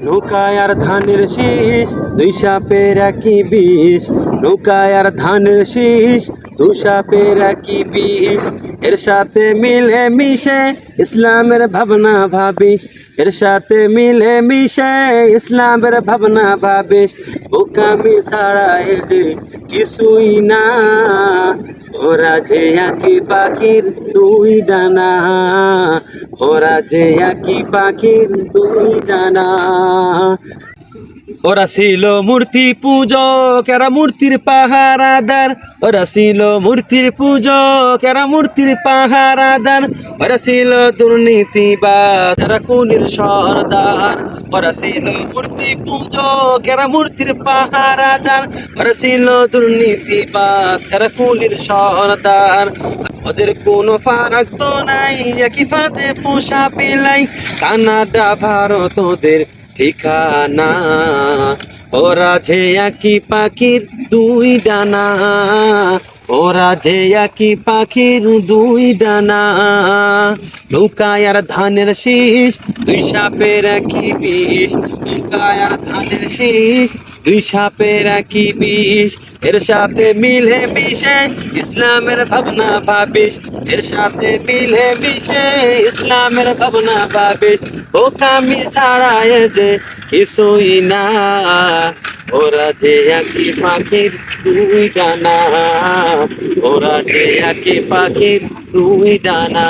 নৌকায় আর ধানের শীষ, দুই সাপের একই বিষ। নৌকায় আর ধানের শীষ দু সাপের একই বিষ। এর সাথে মিলে মিশে ইসলামের ভাবনা ভাবিস। এর সাথে মিলে মিশে ইসলামের ভাবনা ভাবিস। বোকামি ছাড়া এ যে কিছুই না। ওরা যে একই পাখির দুই ডানা ভরা যে একই পাখির দুই ডানা। ওরা ছিল মূর্তি পুজো এরা মূর্তির পাহারাদার। ওরা ছিল মূর্তির পুজো কেরা মূর্তির পাহারাদার। ওরা ছিল দুর্নীতিবাজ, এরা কুনির সর্দার। ওরা ছিল মূর্তি পুজো কেরা মূর্তির পাহারাদার। ওরা ছিল দুর্নীতিবাজ, এরা কুনির সর্দার। ওদের কোনো ফারাক তো নাই, একই ফাতে পোষা পেলাই। কানাডা, ভারত, ওদের ঠিকানা। ওরা যে একই পাখির দুই ডানা। ওরা যে একই পাখির দুই নৌকায় আর ধানের শীষ, দুই সাপের একই বিষ আর ধানের শীষ, দুই সাপের একই বিষ। এর সাথে মিলে মিশে ইসলামের ভাবনা ভাবিস, এর সাথে মিলে মিশে ইসলামের ভাবনা ভাবিস। ও কামি ছাড়ায় যে কিছুই না। ওরা যে একই পাখির দুই ডানা ওরা যে একই পাখির দুই ডানা।